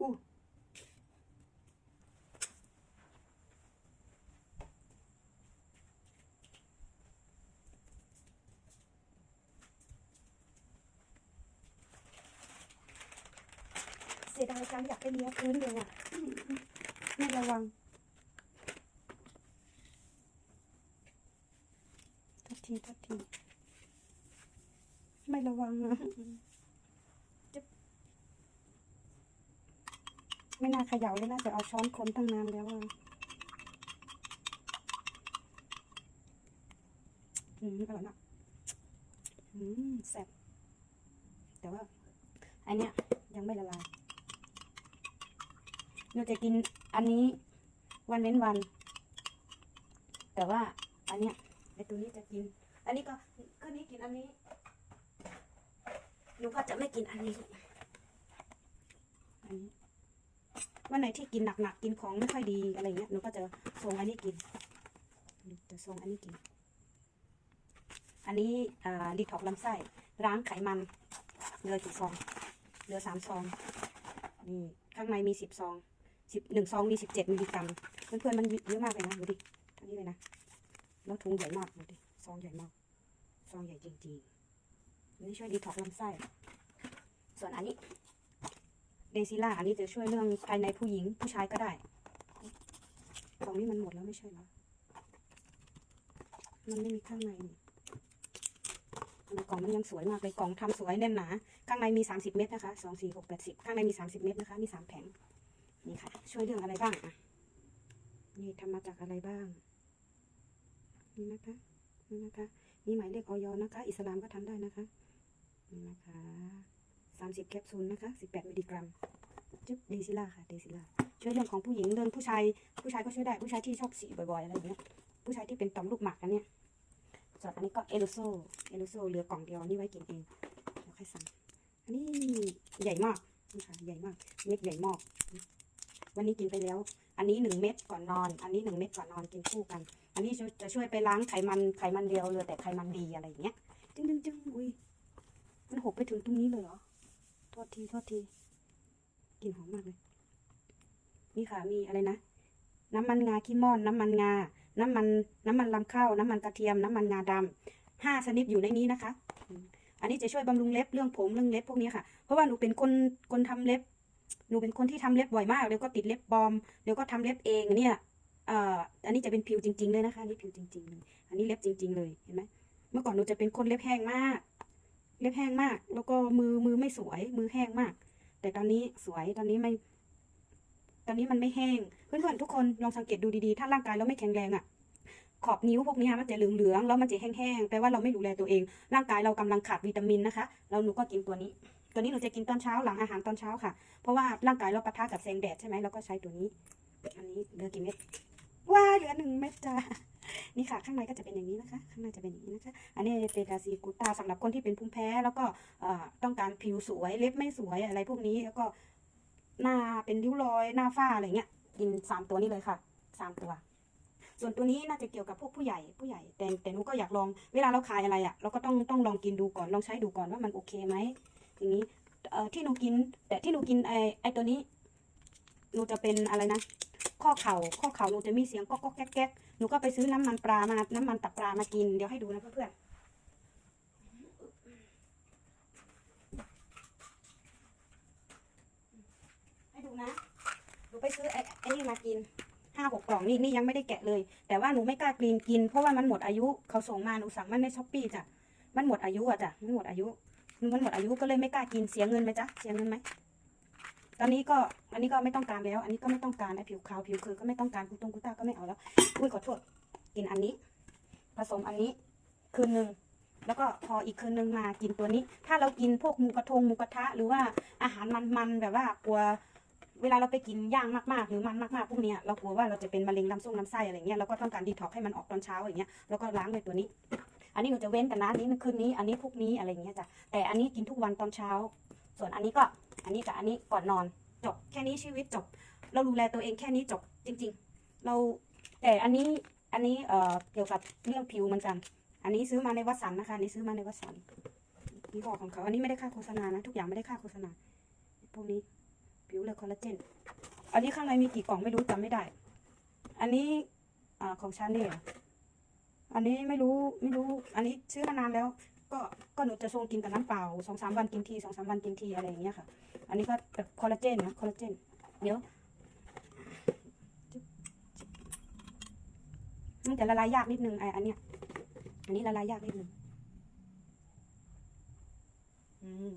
เสียดายจังอยากไปเลี้ยพื้นเลยอะไม่ระวังทัดทีทัดทีไม่ระวังนะ ไม่น่าเขย่าเลยน่าจะเอาช้อนคนตั้งนานแล้วอะอืมอร่อยมากอืมแซ่บแต่ว่า อันเนี้ยยังไม่ละลายหนูจะกินอันนี้วันเว้นวัน แต่ว่าอันเนี้ยไอตัวนี้จะกิน อันนี้ก็คืนนี้กินอันนี้หนูก็จะไม่กินอันนี้ อันนี้ วันไหนที่กินหนักๆกินของไม่ค่อยดีอะไรเงี้ยหนูก็จะส่งอันนี้กินจะส่งอันนี้กิน อันนี้ดีท็อกลำไส้ล้างไขมันเหลือกี่ซองเหลือสามซองนี่ข้างในมีสิบซองสิบหนึ่งซองมีสิบเจ็ดมิลลิกรัมเพื่อนๆมันเยอะมากเลยนะดูดิเท่านี้เลยนะแล้วถุงใหญ่มากดูดิซองใหญ่มากซองใหญ่จริงๆนนี้ช่วยดีท็อกลำไส้ส่วนอันนี้ เดซิล่าอันนี้จะช่วยเรื่องภายในผู้หญิงผู้ชายก็ได้กล่องนี้มันหมดแล้วไม่ใช่เหรอ มันไม่มีข้างในนี่กล่องมันยังสวยมากเลยกล่องทำสวยแน่นหนา ข้างในมี 30 เม็ดนะคะสองสี่หกแปดสิบข้างในมี 30 เม็ดนะคะ มีสามแผง นี่ค่ะ ช่วยเรื่องอะไรบ้างอะ นี่ทำมาจากอะไรบ้าง นี่นะคะ นี่นะคะ มีหมายเลขออยนะคะ อิสลามก็ทำได้นะคะ นี่นะคะ สามสิบแคปซูลนะคะสิบแปดมิลลิกรัมจุ๊บเดซิล่าค่ะเดซิล่าช่วยเรื่องของผู้หญิงเรื่องผู้ชาย ผู้ชายก็ช่วยได้ผู้ชายที่ชอบสีบ่อยๆอะไรอย่างเงี้ยผู้ชายที่เป็นต่อมลูกหมากอันเนี้ยส่วนอันนี้ก็เอลูโซเอลูโซเหลือกล่องเดียวนี่ไว้กินเองเดี๋ยวค่อยสั่งอันนี้ใหญ่มากนี่ค่ะใหญ่มากเม็ดใหญ่มากวันนี้กินไปแล้ว อันนี้หนึ่งเม็ดก่อนนอน อันนี้หนึ่งเม็ดก่อนนอนกินคู่กัน อันนี้จะช่วยไปล้างไขมันไขมันเดียวเหลยแต่ไขมันดีอะไรอย่างเงี้ยจึงจึงจึงอุ้ยมันหกไปถึงตรงนี้เลยเหรอ ษทีโทษทีกลิ่นหอมมากเลยนี่ค่ะมีอะไรนะ น้ำมันงาขี้ม่อน น้ำมันงา น้ำมัน น้ำมันลำข้าว น้ำมันกระเทียม น้ำมันงาดำห้าชนิดอยู่ในนี้นะคะ อันนี้จะช่วยบำรุงเล็บเรื่องผมเรื่องเล็บพวกนี้ค่ะ เพราะว่าหนูเป็นคนคนทำเล็บ หนูเป็นคนที่ทำเล็บบ่อยมาก แล้วก็ติดเล็บปลอม แล้วก็ทำเล็บเองเนี่ยเอ่ออันนี้จะเป็นผิวจริงๆเลยนะคะนนี่ผิวจริงๆเลยอันนี้เล็บจริง ๆ เลย เห็นไหม เมื่อก่อนหนูจะเป็นคนเล็บแห้งมาก เล็บแห้งมาก แล้วก็มือมือไม่สวย มือแห้งมาก แต่ตอนนี้สวยตอนนี้ไม่ ตอนนี้มันไม่แห้งเพื่อนๆทุกคนลองสังเกตดูดีๆ ถ้าร่างกายเราไม่แข็งแรงอะขอบนิ้วพวกนี้มันจะเหลืองๆแล้วมันจะแห้งๆแปลว่าเราไม่ดูแลตัวเอง ร่างกายเรากำลังขาดวิตามินนะคะแล้วหนูก็กินตัวนี้ ตัวนี้หนูจะกินตอนเช้าหลังอาหารตอนเช้าค่ะ เพราะว่าร่างกายเราปะทะกับแสงแดดใช่ไหมเราก็ใช้ตัวนี้ อันนี้เหลือกี่เม็ดว้าเหลือหนึ่งเม็ดจ้า นี่ค่ะข้างในก็จะเป็นอย่างนี้นะคะ ข้างในจะเป็นอย่างนี้นะคะ อันนี้เป็นดาซีกูตาสำหรับคนที่เป็นภูมิแพ้แล้วก็ต้องการผิวสวยเล็บไม่สวยอะไรพวกนี้แล้วก็หน้าเป็นริ้วรอยหน้าฝ้าอะไรเงี้ยกินสามตัวนี้เลยค่ะสามตัว ส่วนตัวนี้น่าจะเกี่ยวกับพวกผู้ใหญ่ผู้ใหญ่ แต่แต่หนูก็อยากลองเวลาเราขายอะไรอะ่ะเราก็ต้องต้องลองกินดูก่อนลองใช้ดูก่อนว่ามันโอเคไหมอย่างนี้ที่หนูกิน แต่ที่หนูกินไอไอตัวนี้หนูจะเป็นอะไรนะ ข้อเข่าข้อเข่าหนูจะมีเสียงก๊อกก๊อกแก๊กแก๊กหนูก็ไปซื้อน้ำมันปลามา น้ำมันตับปลามากิน เดี๋ยวให้ดูนะเพื่อนๆ ให้ดูนะ หนูไปซื้อไอ้ไอ้นี่มากินห้าหกกล่องนี่นี่ยังไม่ได้แกะเลย แต่ว่าหนูไม่กล้ากรีนกิน เพราะว่ามันหมดอายุ เขาส่งมาหนูสั่งมันในช้อปปี้จ้ะ มันหมดอายุอะจ้ะ มันหมดอายุ มันหมดอายุก็เลยไม่กล้ากิน เสียเงินไหมจ๊ะ เสียเงินไหม ตอนนี้ก็อันนี้ก็ไม่ต้องการแล้ว อันนี้ก็ไม่ต้องการไอ้ผิวขาวผิวคือก็ไม่ต้องการกูตรงกูต้าก็ไม่เอาแล้วอุ้ยขอโทษกินอันนี้ ผสมอันนี้คืนหนึ่งแล้วก็พออีกคืนหนึ่งมากินตัวนี้ ถ้าเรากินพวกหมูกระทงหมูกระทะ หรือว่าอาหารมันๆแบบว่ากลัว เวลาเราไปกินย่างมากๆ หรือมันมากๆพวกเนี้ยเรากลัวว่าเราจะเป็นมะเร็งลำส้มลำไส้อะไรเงี้ยเราก็ต้องการดีท็อกให้มันออกตอนเช้าอย่างเงี้ยแล้วก็ล้างด้วยตัวนี้ อันนี้หนูจะเว้นแต่นะอันนี้คืนนี้ อันนี้พวกนี้อะไรเงี้ยจ้ะแต่อันนี้กินทุกวันตอนเช้า ส่วนอันนี้ก็ อันนี้กับอันนี้ก่อนนอนจบแค่นี้ชีวิตจบ เราดูแลตัวเองแค่นี้จบจริง ๆ เราแต่อันนี้อันนี้เอ่อเกี่ยวกับเรื่องผิวเหมือนกัน อันนี้ซื้อมาในวัดสันนะคะอันนี้ซื้อมาในวัดสันยี่ห้อของเขาอันนี้ไม่ได้ค่าโฆษณานะ ทุกอย่างไม่ได้ค่าโฆษณาพวกนี้ผิวเลยคอลลาเจนอันนี้ข้างในมีกี่กล่องไม่รู้จำไม่ได้ อันนี้อของชาเน่อันนี้ไม่รู้ไม่รู้ อันนี้ซื้อมานานแล้ว ก็ก็หนูจะชงกินกับน้ำเปล่าสองสามวันกินทีสองสามวันกินทีอะไรอย่างเงี้ยค่ะ อันนี้ก็แบบคอลลาเจนนะคอลลาเจนเดี๋ยวมันจะละลายยากนิดนึงไออันเนี้ยอันนี้ละลายยากนิดนึงอืม